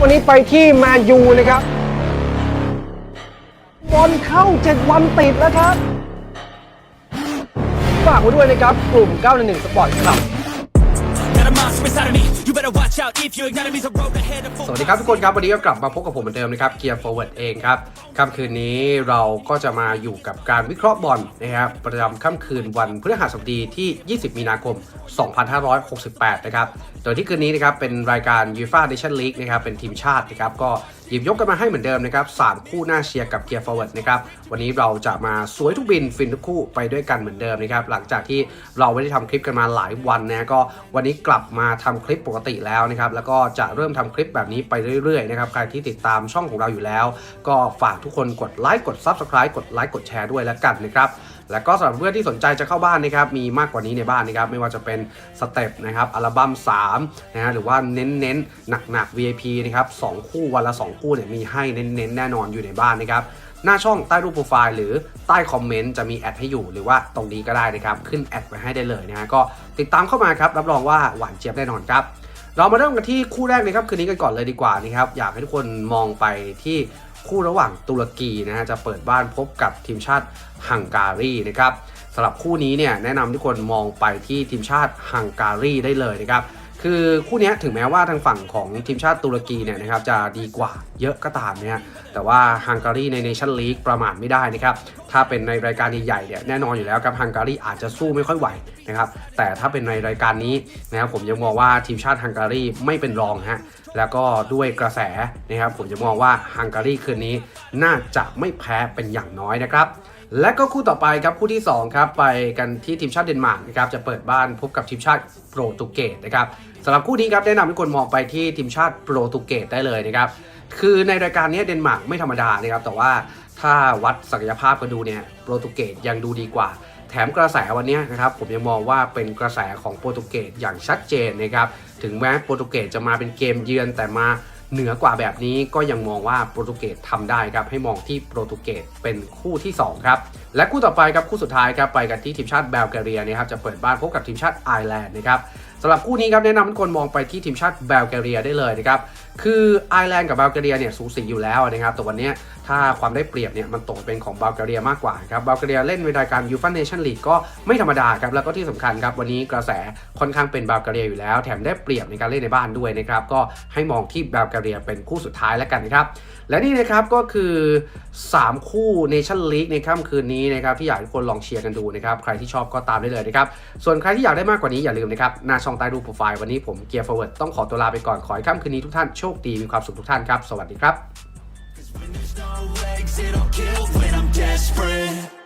วันนี้ไปที่แมนยูนะครับบอลเข้าเจ็ดวันติดแล้วครับ ฝากไว้ด้วยนะครับ กลุ่ม 911สป สวัสดีครับทุกคนครับ วันนี้ก็กลับมาพบกับผมเหมือนเดิมนะครับเกียร์ forward เองครับค่ำคืนนี้เราก็จะมาอยู่กับการวิเคราะห์บอลนะครับประจำค่ำคืนวันพฤหัสบดีที่ 20 มีนาคม 2568 นะครับ โดยที่คืนนี้นะครับเป็นรายการ UEFA Nation League นะครับเป็นทีมชาตินะครับก็ หยิบยกกันมาให้เหมือนเดิมนะครับสามคู่หน้าเชียร์กับเกียร์ forward นะครับวันนี้เราจะมาสวยทุกบินฟินทุกคู่ไปด้วยกันเหมือนเดิมนะครับหลังจากที่เราไม่ได้ทำคลิปกันมาหลายวันนะก็วันนี้กลับมาทำคลิปปกติแล้วนะครับแล้วก็จะเริ่มทำคลิปแบบนี้ไปเรื่อยๆนะครับใครที่ติดตามช่องของเราอยู่แล้ว ก็ฝากทุกคนกดไลค์กด Subscribe กดไลค์กดแชร์ด้วยแล้วกันนะครับ แล้วก็สำหรับเพื่อนที่สนใจจะเข้าบ้านนะครับมีมากกว่านี้ในบ้านนะครับไม่ว่าจะเป็นสเต็ปนะครับอัลบั้ม3นะฮะหรือว่าเน้นๆหนักๆ VIP นะครับสองคู่วันละ 2 คู่เนี่ยมีให้เน้นๆแน่นอนอยู่ในบ้านนะครับหน้าช่องใต้รูปโปรไฟล์หรือใต้คอมเมนต์จะมีแอดให้อยู่หรือว่าตรงนี้ก็ได้นะครับ ขึ้นแอดไว้ให้ได้เลยนะฮะก็ติดตามเข้ามาครับรับรองว่าหวานเจี๊ยบแน่นอนครับ เรามาเริ่มกันที่คู่แรกเลยครับคืนนี้กันก่อนเลยดีกว่านะครับอยากให้ทุกคนมองไปที่ คู่ระหว่างตุรกีนะฮะจะเปิดบ้านพบกับทีมชาติฮังการีนะครับสำหรับคู่นี้เนี่ยแนะนำทุกคนมองไปที่ทีมชาติฮังการีได้เลยนะครับ คือคู่นี้ถึงแม้ว่าทางฝั่งของทีมชาติตุรกีเนี่ยนะครับจะดีกว่าเยอะก็ตามเนี่ยแต่ว่าฮังการีในเนชั่นลีกประมาทไม่ได้นะครับถ้าเป็นในรายการใหญ่ๆเนี่ยแน่นอนอยู่แล้วครับฮังการีอาจจะสู้ไม่ค่อยไหวนะครับแต่ถ้าเป็นในรายการนี้นะครับผมยังมองว่าทีมชาติฮังการีไม่เป็นรองฮะแล้วก็ด้วยกระแสนะครับผมจะมองว่าฮังการีคืนนี้น่าจะไม่แพ้เป็นอย่างน้อยนะครับ และก็คู่ต่อไปครับคู่ที่2ครับไปกันที่ทีมชาติเดนมาร์กนะครับจะเปิดบ้านพบกับทีมชาติโปรตุเกสนะครับสำหรับคู่นี้ครับแนะนำทุกคนมองไปที่ทีมชาติโปรตุเกสได้เลยนะครับคือในรายการนี้เดนมาร์กไม่ธรรมดานะครับแต่ว่าถ้าวัดศักยภาพกันดูเนี่ยโปรตุเกสยังดูดีกว่า แถมกระแสวันนี้นะครับผมยังมองว่าเป็นกระแสของโปรตุเกสอย่างชัดเจนนะครับถึงแม้โปรตุเกสจะมาเป็นเกมเยือนแต่มา เหนือกว่าแบบนี้ก็ยังมองว่าโปรตุเกสทำได้ครับให้มองที่โปรตุเกสเป็นคู่ที่ 2 ครับ และคู่ต่อไปครับคู่สุดท้ายครับไปกันที่ทีมชาติแบลแกเรียนะครับจะเปิดบ้านพบกับทีมชาติไอร์แลนด์นะครับ สำหรับคู่นี้ครับแนะนำทุกคนมองไปที่ทีมชาติแบลแกเรียได้เลยนะครับคือไอร์แลนด์กับแบลแกเรียเนี่ยสูสีอยู่แล้วนะครับแต่วันนี้ถ้าความได้เปรียบเนี่ยมันตกเป็นของแบลแกเรียมากกว่าครับแบลแกเรียเล่นในรายการยูฟ่าเนชั่นลีกก็ไม่ธรรมดาครับแล้วก็ที่สำคัญครับวันนี้กระแสค่อนข้างเป็นแบลแกเรียอยู่แล้ว แถมได้เปรียบในการเล่นในบ้านด้วยนะครับก็ให้มองที่แบลแกเรียเป็นคู่สุดท้ายแล้วกันนะครับและนี่นะครับก็คือ 3 คู่เนชั่นลีกในค่ำคืนนี้นะครับที่อยากให้ทุกคนลองเชียร์กันดูนะครับใครที่ชอบก็ตามได้เลยนะครับส่วนใครที่อยากได้มากกว่านี้อย่าลืมนะครับหน้าชช่องใต้รูปโปรไฟล์วันนี้ผมเกียร์ฟอร์เวิร์ดต้องขอตัวลาไปก่อนขอให้ค่ำคืนนี้ทุกท่านโชคดีมีความสุขทุกท่านครับ สวัสดีครับ